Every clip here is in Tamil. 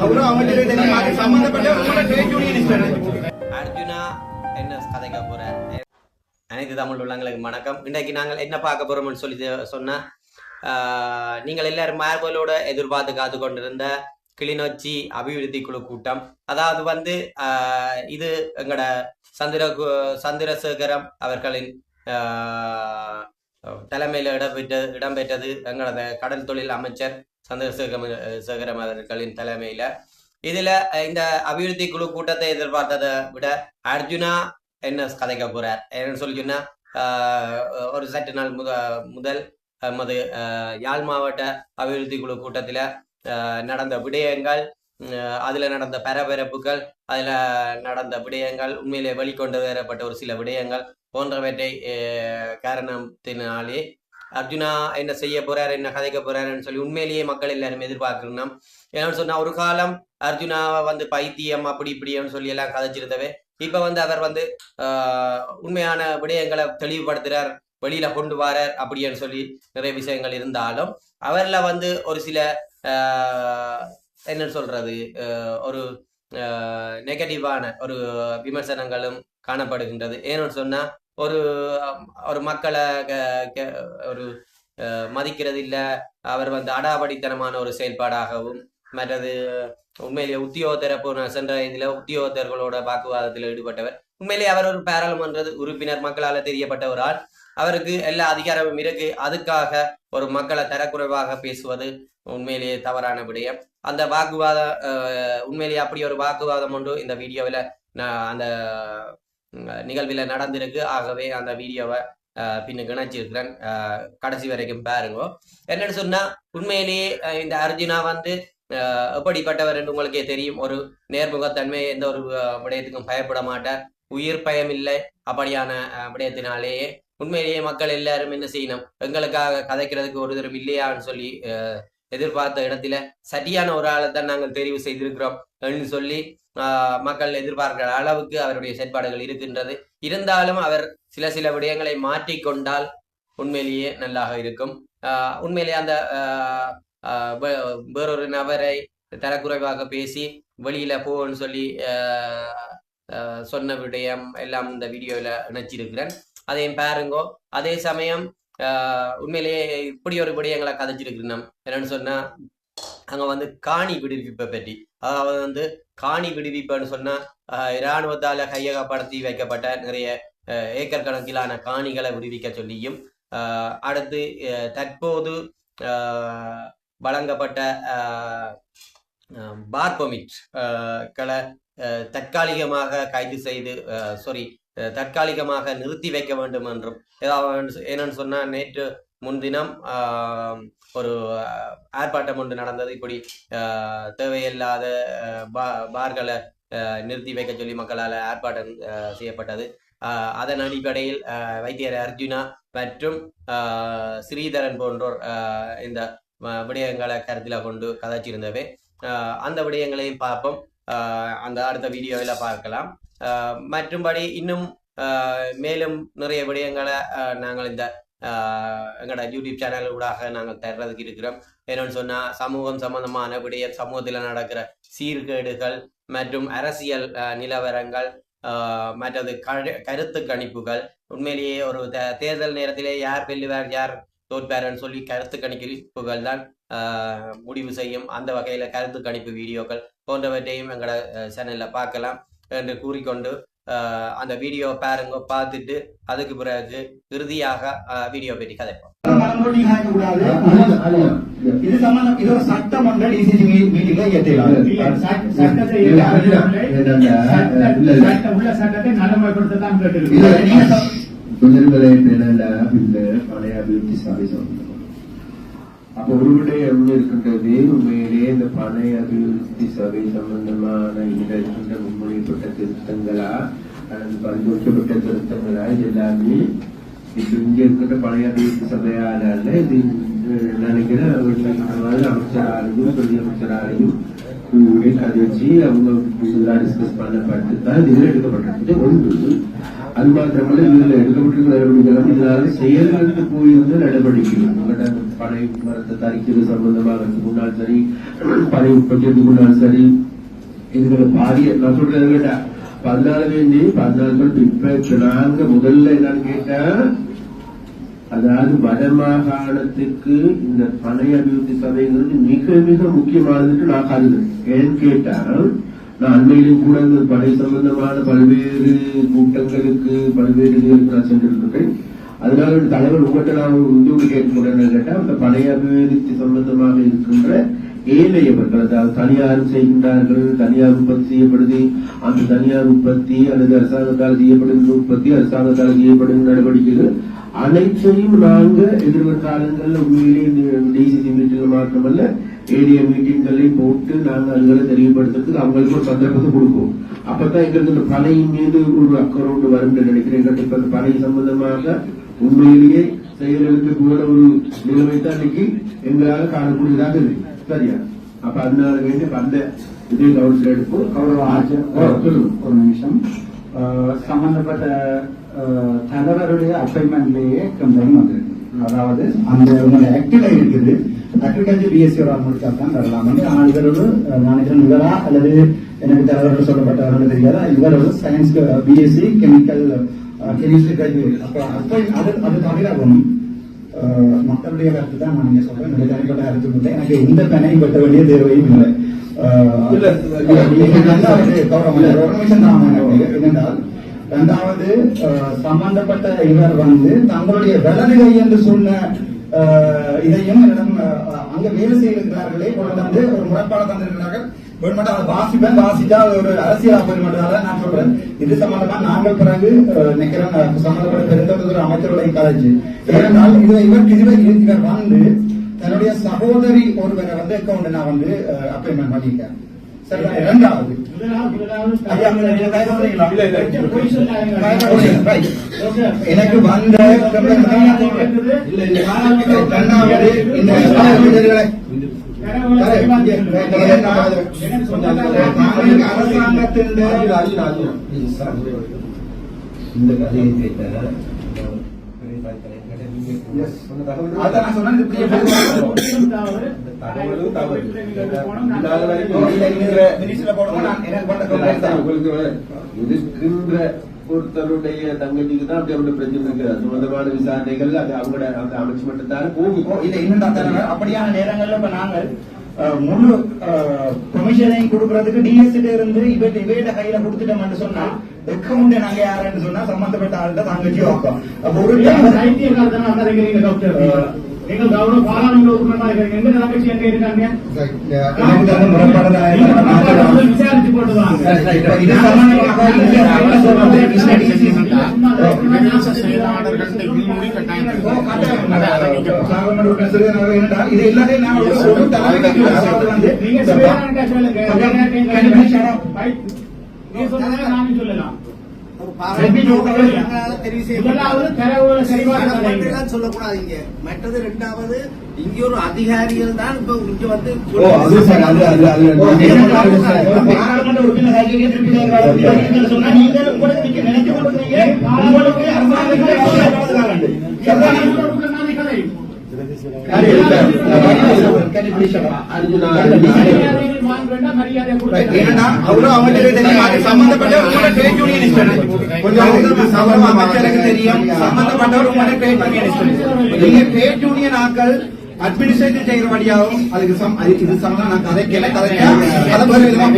சம்பந்தப்பட்ட ட்ரேட் யூனியனிஸ்ட் அர்ஜுனா என்ன கதைக்க போற அனைத்து தமிழ் உள்ளங்களுக்கு வணக்கம் இன்றைக்கு நாங்கள் என்ன பார்க்க போறோம்னு சொல்லி சொன்னா ஆஹ், நீங்கள் எல்லாரும் மார்பலோட எதிர்பார்த்து காத்து கொண்டிருந்த கிளிநொச்சி அபிவிருத்தி குழு கூட்டம் அதாவது வந்து ஆஹ், இது எங்கட சந்திர சந்திரசேகரம் அவர்களின் ஆஹ், தலைமையில் இடம்பெற்ற இடம்பெற்றது எங்களது கடல் தொழில் அமைச்சர் சந்திரசேகர சேகரம் அவர்களின் தலைமையில இதுல இந்த அபிவிருத்தி குழு கூட்டத்தை எதிர்பார்த்ததை விட அர்ஜுனா என்ன கதைக்க போறார் என்னன்னு சொல்லி சொன்னா ஒரு சற்று நாள் முத முதல் நமது யாழ் மாவட்ட அபிவிருத்தி குழு கூட்டத்தில் நடந்த விடயங்கள் அதில் நடந்த பரபரப்புகள் அதில் நடந்த விடயங்கள் உண்மையிலே வெளிக்கொண்டு வரப்பட்ட ஒரு சில விடயங்கள் போன்றவற்றை காரணத்தினாலே அர்ஜுனா என்ன செய்ய போறார் என்ன கதைக்க போறாருன்னு சொல்லி உண்மையிலேயே மக்கள் எல்லாரும் எதிர்பார்க்கணும். ஏன்னு சொன்னா ஒரு காலம் அர்ஜுனாவை வந்து பைத்தியம் அப்படி இப்படின்னு சொல்லி எல்லாம் கதைச்சிருந்தவே இப்ப வந்து அவர் வந்து ஆஹ், உண்மையான விடயங்களை தெளிவுபடுத்துறார் வெளியில கொண்டு வரார் அப்படின்னு சொல்லி நிறைய விஷயங்கள் இருந்தாலும் அவர்ல வந்து ஒரு சில ஆஹ், என்ன சொல்றது ஒரு நெகட்டிவான ஒரு விமர்சனங்களும் காணப்படுகின்றது. ஏன்னு சொன்னா ஒரு ஒரு மக்களை ஒரு அஹ், மதிக்கிறது இல்ல அவர் வந்து அடாவடித்தனமான ஒரு செயல்பாடாகவும் மற்றது உண்மையிலேயே உத்தியோகத்தர சென்ற இதில் உத்தியோகத்தர்களோட வாக்குவாதத்தில் ஈடுபட்டவர். உண்மையிலேயே அவர் ஒரு பாராளுமன்ற உறுப்பினர் மக்களால தெரியப்பட்ட ஒரு ஆள். அவருக்கு எல்லா அதிகாரமும் இருக்கு. அதுக்காக ஒரு மக்களை தரக்குறைவாக பேசுவது உண்மையிலேயே தவறான விடயம். அந்த வாக்குவாத உண்மையிலேயே அப்படி ஒரு வாக்குவாதம் ஒன்று இந்த வீடியோவில் அந்த நிகழ்வில் நடந்திருக்கு. ஆகவே அந்த வீடியோவை அஹ், பின்னுக்கு இணைச்சிருக்கிறேன் கடைசி வரைக்கும் பாருங்க. என்னன்னு சொன்னா உண்மையிலேயே இந்த அர்ஜுனா வந்து எப்படிப்பட்டவர் என்று உங்களுக்கே தெரியும். ஒரு நேர்முகத்தன்மை எந்த ஒரு விடயத்துக்கும் பயப்பட மாட்டார். உயிர் பயம் இல்லை. அப்படியான விடயத்தினாலேயே. உண்மையிலேயே மக்கள் எல்லாரும் என்ன செய்யணும்? எங்களுக்காக கதைக்கிறதுக்கு ஒரு இல்லையான்னு சொல்லி அஹ், எதிர்பார்த்த இடத்துல சரியான ஒரு ஆளை தான் நாங்கள் தெரிவு செய்திருக்கிறோம் என்று சொல்லி ஆஹ், மக்கள் எதிர்பார்க்கிற அளவுக்கு அவருடைய செயற்பாடுகள் இருக்கின்றது. இருந்தாலும் அவர் சில சில விடயங்களை மாற்றிக்கொண்டால் உண்மையிலேயே நல்லாக இருக்கும். உண்மையிலேயே அந்த ஆஹ், ஆஹ், வேறொரு நபரை தரக்குறைவாக பேசி வெளியில போன்னு சொல்லி சொன்ன விடயம் எல்லாம் இந்த வீடியோவில் இணைச்சிருக்கிறேன். அதையும் பாருங்கோ. அதே சமயம் உண்மையிலேயே இப்படி ஒரு விடயங்களை கதைச்சிருக்கிறோம் என்னன்னு சொன்னா அங்க வந்து காணி விடுவிப்பை பற்றி. அதாவது வந்து காணி விடுவிப்புன்னு சொன்னா இராணுவத்தால கையகப்படுத்தி வைக்கப்பட்ட நிறைய ஏக்கர் கணக்கிலான காணிகளை விடுவிக்க சொல்லியும் ஆஹ், அடுத்து தற்போது ஆஹ், வழங்கப்பட்ட பார் களை தற்காலிகமாக கைது செய்து சாரி தற்காலிகமாக நிறுத்தி வைக்க வேண்டும் என்றும். ஏதாவது என்னன்னு சொன்னா நேற்று முன்தினம் ஆஹ், ஒரு ஆர்ப்பாட்டம் ஒன்று நடந்தது. இப்படி ஆஹ், தேவையில்லாத பா- பார்களை ஆஹ், நிறுத்தி வைக்க சொல்லி மக்களால் ஆர்ப்பாட்டம் செய்யப்பட்டது. ஆஹ், அதன் அடிப்படையில் வைத்தியர் அர்ஜுனா மற்றும் ஆஹ், ஸ்ரீதரன் போன்றோர் இந்த விடயங்களை கருத்தில் கொண்டு கதைச்சிருந்தவை. அந்த விடயங்களையும் பார்ப்போம். அந்த அடுத்த வீடியோவில் பார்க்கலாம். ஆஹ், மற்றும்படி இன்னும் ஆஹ், மேலும் நிறைய விடயங்களை நாங்கள் இந்த ஆஹ், எங்களோட யூடியூப் சேனல் ஊடாக நாங்கள் தர்றதுக்கு இருக்கிறோம். என்னன்னு சொன்னால் சமூகம் சம்பந்தமான விடயம் சமூகத்தில் நடக்கிற சீர்கேடுகள் மற்றும் அரசியல் நிலவரங்கள் ஆஹ், மற்றது கருத்து கணிப்புகள். உண்மையிலேயே ஒரு தே- தேர்தல் நேரத்திலே யார் வெல்லுவார் யார் தோற்பார்னு சொல்லி கருத்து கணிப்புகள் தான் முடிவு செய்யும். அந்த வகையில கருத்து கணிப்பு வீடியோக்கள் போன்றவற்றையும் எங்களோட சேனல்ல பார்க்கலாம் என்று கூறிக்கொண்டு ஆஹ், அந்த வீடியோ பாருங்க பார்த்துட்டு அதுக்கு பிறகு இறுதியாக ஆஹ், வீடியோ பற்றி கதைப்போம். இது சம்பந்தம் இது ஒரு சட்டம் ஒன்றை டிசிசி மீட்டிங்ல ஏற்றிடலாம் சட்டத்தை உள்ள சொல்- தொழில்களை என்னென்ன இந்த பழைய அபிவிருத்தி சபை சம்பந்தம் அப்ப ஒரு விடயம் இருக்கின்றது உண்மையிலே இந்த பழைய அபிவிருத்தி சபை சம்பந்தமான இந்த இருக்கின்ற முன்மொழியப்பட்ட திருத்தங்களா அல்லது பரிந்துரைக்கப்பட்ட திருத்தங்களா இது எல்லாமே இப்ப இங்க இருக்கின்ற பழைய அபிவிருத்தி சபையால அல்ல அவங்க புதுசாக டிஸ்கஸ் பண்ணப்பட்டு தான் இதில் எடுக்கப்பட்டிருக்கு. ஒன்று. அது மாத்திரமல்ல இதில் எடுக்கப்பட்டிருக்கிற நடவடிக்கைகள் இதனால செயல்களுக்கு போயிருந்த நடவடிக்கைகள். உங்கள்கிட்ட பனை மரத்தை தரிக்கிறது சம்பந்தமாக முன்னால் சரி பனை உற்பத்திக்கு முன்னால் சரி இதுல பாரிய நான் சொல்றது கேட்டா பதினாலு வேண்டி பதினாலு மணி இப்ப நாங்க முதல்ல என்னன்னு கேட்டா அதாவது வடமாகாணத்துக்கு இந்த பனை அபிவிருத்தி சபைங்கிறது மிக மிக முக்கியமானதுன்னு நான் கருதுறேன் ஏன்னு கேட்டால் நான் அண்மையிலும் கூட இந்த படை சம்பந்தமான பல்வேறு கூட்டங்களுக்கு பல்வேறு இதுகளுக்கு நான் சென்றிருக்கிறேன் அதனால ஒரு தலைவர் உங்கள்கிட்ட நான் ஒரு கேட்க கேட்கிறேன் கேட்டால் அந்த படை அபிவிருத்தி சம்பந்தமாக இருக்கின்ற ஏழையவர்கள் அதாவது தனியார் செய்கின்றார்கள் தனியார் உற்பத்தி செய்யப்படுது அந்த தனியார் உற்பத்தி அல்லது அரசாங்கத்தால் செய்யப்படுகின்ற உற்பத்தி அரசாங்கத்தால் செய்யப்படுகின்ற நடவடிக்கைகள் அனைத்தையும் நாங்கள் எதிர்வரும் காலங்களில் உண்மையிலேயே டிசிசி மீட்டிங் மாற்றமல்ல ஏடிஎம் மீட்டிங்களையும் போட்டு நாங்கள் அதுகளை தெரியப்படுத்துறதுக்கு அவங்களுக்கு ஒரு சந்தர்ப்பத்தை கொடுப்போம். அப்பதான் எங்களுக்கு இந்த பனையின் மீது ஒரு அக்கறை ஒன்று வரும் நினைக்கிறேன். எங்களுக்கு இப்ப அந்த பனை சம்பந்தமாக உண்மையிலேயே செயல்களுக்கு கூட ஒரு நிலைமை தான் இன்னைக்கு எங்களால காணக்கூடியதாக இருக்கு. சரியா? அப்ப அதனால வேண்டி அந்த இதே கவனத்தில் எடுப்போம். கௌரவ ஆச்சரியம் ஒரு நிமிஷம். சம்பந்தப்பட்ட தலைவருடைய அப்பாயின்மெண்ட்லேயே கம்ப்ளைண்ட் வந்திருக்கு. அதாவது அந்த உங்களோட ஆக்டிவா இருக்குது அக்ரிகல்ச்சர் பிஎஸ்சி ஒரு ஆள் முடிச்சா தான் வரலாம். ஆனால் இவர் ஒரு நினைக்கிறேன் இவரா அல்லது எனக்கு தலைவர்கள் சொல்லப்பட்டவர்கள் தெரியாதா இவர் ஒரு science BSc chemical chemistry graduate அப்போ அப்போ அது அது தவிரவும் மக்களுடைய கருத்து தான் நான் இங்க சொல்றேன். என்னுடைய தனிப்பட்ட கருத்து இல்லை. எனக்கு எந்த பெண்ணையும் வெட்ட வேண்டிய தேவையும் இல்லை. ரெண்டாவது என்னென்றால் இரண்டாவது சம்பந்தப்பட்ட இவர் வந்து தங்களுடைய வலது கை என்று சொன்ன இதையும் என்னிடம் அங்க வேலை செய்திருக்கிறார்களே கொண்டு வந்து ஒரு முரண்பாடு தந்திருக்கிறார்கள். வேணுமெண்டா அதை வாசிப்பேன் வாசிச்சா அது ஒரு அரசியல் போய்மட்டதால நான் சொல்றேன். இது சம்பந்தமா நாங்கள் பிறகு நிக்கிறேன் சம்பந்தப்பட்ட பெருந்தொரு அமைச்சருடைய கலைச்சு ஏனென்றால் இது இவர் இதுவர் இவர் வந்து தன்னுடைய சகோதரி ஒருவரை வந்து அக்கௌண்ட் நான் வந்து அப்பாயின்மெண்ட் பண்ணியிருக்கேன். சரி இரண்டாவது. எனக்கு வந்த அரசாங்கத்தின் இந்த கதையை கேட்ட ஒருத்தருடைய தங்கச்சிக்கு தான் அப்படி பிரச்சனை இருக்கு. அது சம்பந்தமான விசாரணைகள் அது அவங்களோட அந்த அமைச்சு மட்டும்தான் போகும் இல்ல இன்னும். அப்படியான நேரங்கள்ல இப்ப நாங்கள் முழு கொமிஷனையும் கொடுக்கறதுக்கு டிஎஸ்சிட்ட இருந்து இவட்ட இவையிட்ட கையில கொடுத்துட்டோம்னு சொன்னா அக்கௌண்ட் நாங்க யாருன்னு சொன்னா சம்பந்தப்பட்ட ஆள்கிட்ட தங்கச்சி அப்ப. ஒரு நீங்கள் கௌரவ பாராளுமன்ற உறுப்பினராக இருக்கிறீங்க. எந்த தங்கச்சி எங்க இருக்காங்க. விசாரிச்சு இது எல்லாத்தையும் நான் வந்து நீங்க சொல்லுங்க. சொல்லலாம் சொல்லக்கூடாதீங்க மற்றது ரெண்டாவது இங்க ஒரு அதிகாரிகள் தான் இப்ப இங்க வந்து நீங்க கொடுக்குறீங்க உங்களுக்கு அரசாங்கத்தை ஏன்னா அவரும் அவங்களுக்கு தெரியும் அது சம்பந்தப்பட்ட தெரியும். சம்பந்தப்பட்டவர் உங்களோட ட்ரேட் யூனியன் ஆக்கள் அட்மினிஸ்ட்ரேட்டிவ் செய்யறபடியாகவும் அதுக்கு சம் அது இது சம்பந்தம் நான் கதைக்கல கதைக்க அதை வேறு விதமா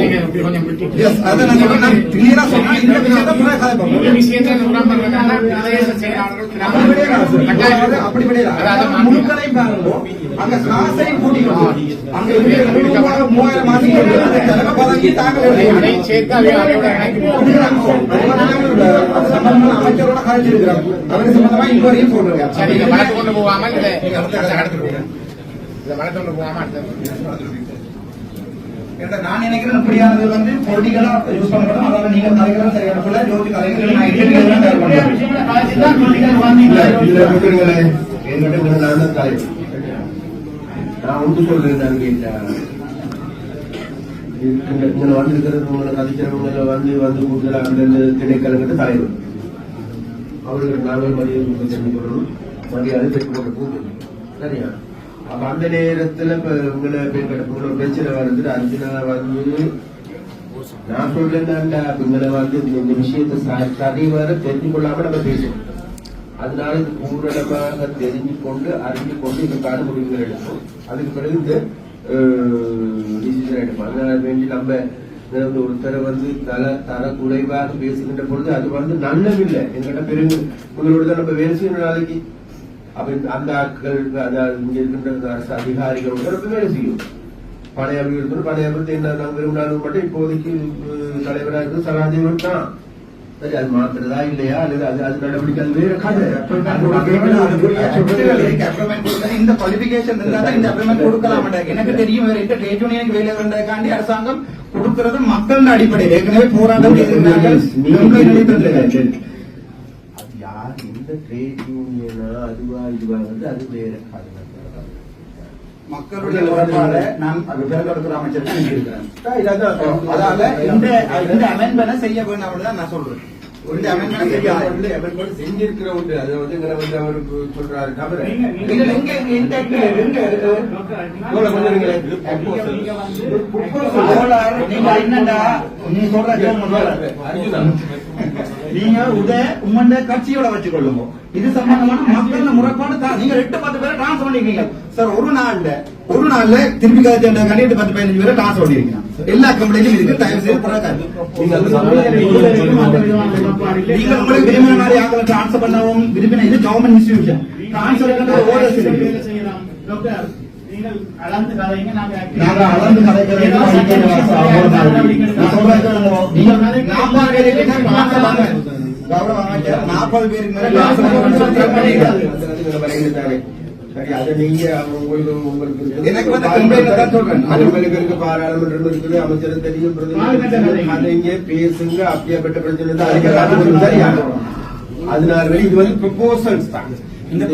எஸ் அதை நான் சொல்றேன் நான் கிளியரா சொன்னேன் இந்த விஷயத்தை கதை கிடையாது. அப்படி கிடையாது. முழுக்களையும் பாருங்க அங்க காசையும் கூட்டிக்கணும் அங்க இருக்கிற மூவாயிரம் மூவாயிரம் மாசி தலைமை பதவி சம்பந்தமான அமைச்சரோட சம்பந்தமா இதுவரையும் கொண்டு போகாமல் இதை இதை வளர்த்து கொண்டு போகாம நான் நினைக்கிறேன் இப்படியானது வந்து பொலிட்டிக்கலா யூஸ் பண்ணப்படும் அதாவது நீங்க சரியான ஜோதி கலைஞர்கள் நான் தயார் கொடுக்குறீங்களே என்கிட்ட ஒரு நல்ல தாய் நான் ஒன்று சொல்றேன் நான் கேட்டேன் இங்கே வந்திருக்கிறது உங்களை கதைக்கிறவங்க வந்து வந்து கூடுதலாக திணைக்கலங்கிற தலைவர். அவர்கள் நாங்கள் மரியாதை கொடுக்க தெரிஞ்சுக்கணும் மரியாதை பெற்றுக் கொடுக்கவும் சரியா? அப்ப அந்த நேரத்துல இப்ப உங்களை உங்களோட பிரச்சனை வருது அர்ஜுனா வந்து நான் சொல்றேன் உங்களை வந்து இந்த- இந்த விஷயத்தை ச- வர தெரிஞ்சு கொள்ளாம நம்ம பேசுவோம். அதனால இது பூரணமாக தெரிஞ்சு கொண்டு அறிஞ்சு கொண்டு இதுக்கான முடிவுகள் எடுப்போம் அதுக்கு பிறகு இந்த டிசிஷன் எடுப்போம். அதனால வேண்டி நம்ம ஒருத்தரை வந்து தர தர குறைவாக பேசுகின்ற பொழுது அது வந்து நல்லதில்லை. என்கிட்ட பெருங்கு உங்களோட தான் நம்ம வேலை செய்யணும் நாளைக்கு. அப்ப அந்த ஆட்கள் அதாவது இங்க இருக்கின்ற அரசு அதிகாரிகள் கூட வேலை செய்யும். பழைய அபிவிருத்தி பழைய அபிவிருத்தி என்ன நாங்கள் விரும்பினாலும் மட்டும் இப்போதைக்கு தலைவராக இருந்து சராஜீவன் தான். சரி அது மாத்துறதா இல்லையா? அல்லது அது அது நடவடிக்கை அது வேற கதை. இந்த குவாலிபிகேஷன் இருந்தா இந்த அப்ளிமெண்ட் கொடுக்கலாம் எனக்கு தெரியும் வேற எந்த ட்ரேட் யூனியனுக்கு வேலை வந்ததுக்காண்டி அரசாங்கம் கொடுக்கிறது மக்கள் அடிப்படையில் ஏற்கனவே போராட்டம் யார் இந்த ட்ரேட் யூனியனா அதுவா இதுவா வந்து அது வேற கதை மக்களுடைய உறப்பாட நான் அது தேர்ந்தெடுக்கிற அமைச்சர் தான் இருக்கிறேன் இதான் அதால இந்த அமெண்ட்மெண்ட் செய்ய வேண்டாம் நான் சொல்றேன். வேண்டாம். செஞ்சிருக்கிறவங்க அதை வந்து எங்களை வந்து சொல்றாரு தவிர நீங்க நீங்க என்னடா நீ சொல்ற கேளுங்க. அர்ஜுனா நீங்க உத உம்மண்ட கட்சியோட வச்சுக்கொள்ளுங்க இது சம்பந்தமான மக்கள் முறைப்பாடு நீங்க எட்டு பத்து பேரை டிரான்ஸ்ஃபர் பண்ணிருக்கீங்க சார் ஒரு நாள்ல ஒரு நாள்ல திருப்பி கழிச்சு கண்டிப்பா பத்து பதினஞ்சு பேரை டிரான்ஸ்ஃபர் பண்ணிருக்கீங்க எல்லா கம்பெனிலும் இருக்கு. தயவு செய்து. நீங்க உங்களுக்கு விரும்பின மாதிரி ஆக்களை டிரான்ஸ்ஃபர் பண்ணவும் விரும்பின இது கவர்மெண்ட் இன்ஸ்டிடியூஷன் டிரான்ஸ்ஃபர் நாங்க அளந்து கலைக்கிறது நீங்க நாற்பது பேருக்கு மேல. சரி, அதை நீங்க உங்களுக்கு உங்களுக்கு இருக்குது. எனக்கு வந்து complaint தான் சொல்றேன். அது உங்களுக்கு இருக்கு, பாராளுமன்றம் இருக்குது, அமைச்சர் தெரியும், அதை இங்கே பேசுங்க அப்படியாப்பட்ட பிரச்சனை தான் அதுக்கு? அதனால இது வந்து ப்ரொபோசல்ஸ் தான். இந்த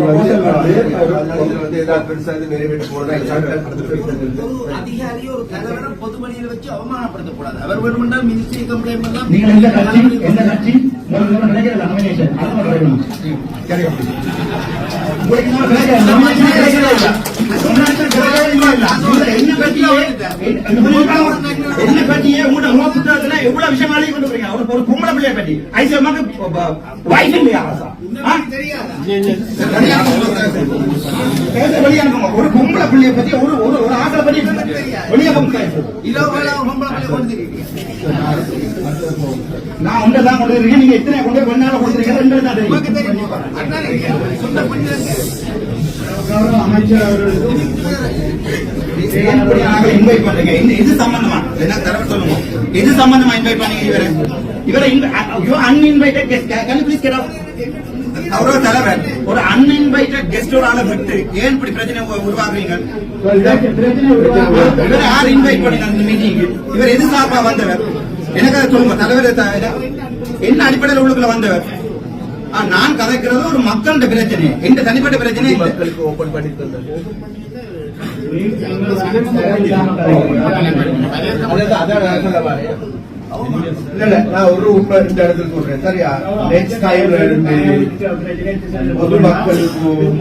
ஏதாவது பெருசா இது நிறைவேற்ற போறதா ஒரு அதிகாரி ஒரு தலைவரை பொது வழியில வச்சு அவமானப்படுத்தக்கூடாது அவர் வேணுமென்றால் மினிஸ்ட்ரி கம்ப்ளைண்ட் பண்ணலாம். நீங்கள் எந்த கட்சி எந்த கட்சி? உங்களுக்கு நினைக்கிற நாமினேஷன் அது என்ன உங்களோட முக புத்தகத்துல எவ்வளவு விஷயம் எழுதி கொண்டு போறீங்க ஒரு ஒரு பொம்பளை பிள்ளைய பற்றி ஐசியமாக்கு வைஃப் இல்லையா ஒரு பொம்பளை பிள்ளைய பத்தி ஒரு ஒரு ஒரு ஆக்களை பத்தி வெளியே போங்க இதோ பொம்பளை பிள்ளை நான் ஒன்றை தான் கொண்டு இருக்கேன். நீங்க எத்தனை கொண்டு போய் ஒன்னால கொடுத்துருக்கீங்க? ரெண்டு தான் உங்களுக்கு தெரியும். அமைச்சர். இன்வைட் பண்றீங்க இது சம்பந்தமா? என்ன தரவு சொல்லுங்க. இது சம்பந்தமா இன்வைட் பண்ணீங்க இவரை? இவரை uninvited guest can please get கௌரவ தலைவர். ஒரு அன்இன்வைட்டட் கெஸ்டோட ஆளை விட்டு ஏன் இப்படி பிரச்சனை உருவாக்குறீங்க? இவரை யார் இன்வைட் பண்ணினாங்க இந்த மீட்டிங் இவர் எது சார்பா வந்தவர்? எனக்கு அதை சொல்லுங்க தலைவர் என்ன அடிப்படையில் உள்ளுக்குள்ள வந்தவர்? நான் கதைக்கிறது ஒரு மக்களோட பிரச்சனை. எந்த தனிப்பட்ட பிரச்சனை மக்களுக்கு ஓபன் பண்ணி இல்ல இல்ல நான் ஒரு உண்மை இந்த இடத்துல சொல்றேன். சரியா? நெக்ஸ்ட் டைம் பொதுமக்களுக்கும்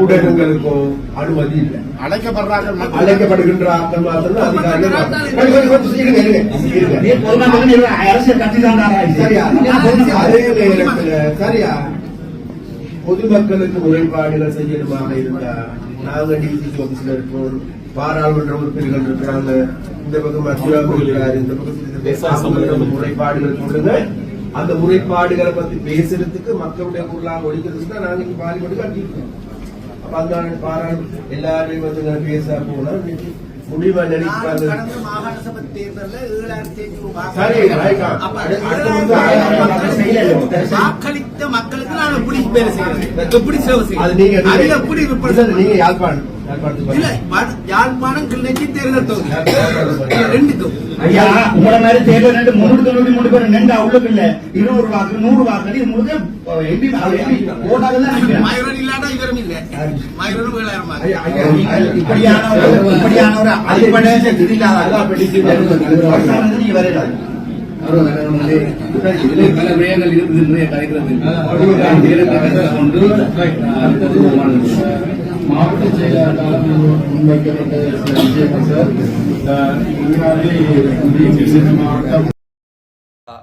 ஊடகங்களுக்கும் அனுமதி இல்லை. அழைக்கப்படுறார்கள். மக்கள் அழைக்கப்படுகின்ற ஆட்கள் மாத்திரம் அதிகாரிகள் மாத்திரம். கொஞ்சம், கொஞ்சம், கொஞ்சம் இருங்க, இருங்க, இருங்க. நீ பொதுமக்கள் நீ அரசியல் கட்சி தான் சரியா? அதே நேரத்துல சரியா? பொதுமக்களுக்கு முறைப்பாடுகள் செய்யணுமாக இருந்தா நாங்க டிசி ஆபீஸ்ல இருக்கோம் பாராளுமன்ற உறுப்பினர்கள் இருக்கிறாங்க இந்த பக்கம் மத்தியாவும் இருக்காரு இந்த பக்கம் முறைப்பாடுகள் சொல்லுங்க அந்த முறைப்பாடுகளை பத்தி பேசுறதுக்கு மக்களுடைய குரலாக ஒழிக்கிறதுக்கு தான் நாங்க இங்க பார்லிமெண்ட் கட்டிருக்கோம் அப்ப அந்த பாராளு எல்லாரையும் வந்து நான் பேச போனா இன்னைக்கு முடிவா நான் நினைக்காது கடந்த மாகாண சபை தேர்தல்ல ஏழாயிரத்தி ஐநூறு வாக்கு- சரி, ரைட்டா. அப்ப அடுத்து ஏழாயிரத்தி வந்து ஐநூறு ஆயிரம் மக்களுக்கு வாக்களித்த மக்களுக்கு நான் எப்படி வேலை செய்யறது? எப்படி சேவை அது செய்யறது? நீங்க அது எப்படி நீங்க யாழ்ப்பாணம். யாழ்ப்பாணம் கிளிநொச்சி தேர்தல் தொகுதி. இல்ல, ரெண்டுக்கும். ஐயா உங்களை மாதிரி தேர்தல் ரெண்டு முன்னூத்தி தொண்ணூத்தி மூணு பேர் நின்று அவ்வளவு இல்ல. இருநூறு வாக்கு நூறு வாக்கு இது முழுக்க எம்பி ஓட்டாக தான் நினைக்கிறேன். மயூரன் இல்லாட்டா இவரும் இல்ல. மயூரனும் வேளாயிரம் நீங்கள் இப்படியான ஒரு இப்படியான ஒரு அடிப்படை இது இல்லாத நீங்க வரையிடாது இதில் பல விடயங்கள் இருக்குது கலைக்கிறது அடுத்தது மாவட்ட செயலாளரால் முன்வைக்கப்பட்ட சில விஷயங்கள் சார். மாவட்டம்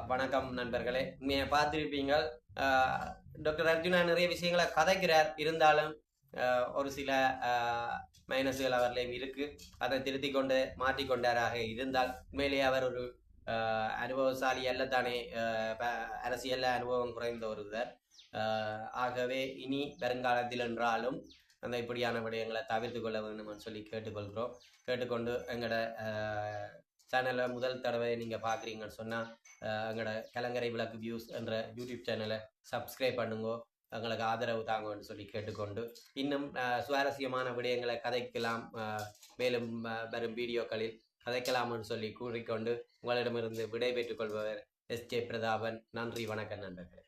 வணக்கம் நண்பர்களே. உண்மையை பார்த்துருப்பீங்க டாக்டர் அர்ஜுனா நிறைய விஷயங்களை கதைக்கிறார். இருந்தாலும் ஒரு சில மைனஸுகள் அவர்லையும் இருக்கு. அதை திருத்தி கொண்டு மாற்றிக்கொண்டாராக இருந்தால் உண்மையிலேயே அவர் ஒரு அஹ், அனுபவசாலி அல்ல தானே. அஹ், அரசியல்ல அனுபவம் குறைந்த ஒருவர் ஆகவே இனி வருங்காலத்தில் என்றாலும் அந்த இப்படியான விடயங்களை தவிர்த்து கொள்ள வேண்டும்னு சொல்லி கேட்டுக்கொள்கிறோம். கேட்டுக்கொண்டு எங்களோட சேனலை முதல் தடவை நீங்கள் பார்க்குறீங்கன்னு சொன்னால் எங்களோட கலங்கரை விளக்கு வியூஸ் என்ற யூடியூப் சேனலை சப்ஸ்கிரைப் பண்ணுங்க. எங்களுக்கு ஆதரவு தாங்கன்னு சொல்லி கேட்டுக்கொண்டு இன்னும் சுவாரஸ்யமான விடயங்களை கதைக்கலாம் மேலும் வரும் வீடியோக்களில் கதைக்கலாம்னு சொல்லி கூறிக்கொண்டு உங்களிடமிருந்து விடைபெற்றுக் கொள்பவர் எஸ் ஜே பிரதாபன். நன்றி வணக்கம் நண்பர்களே.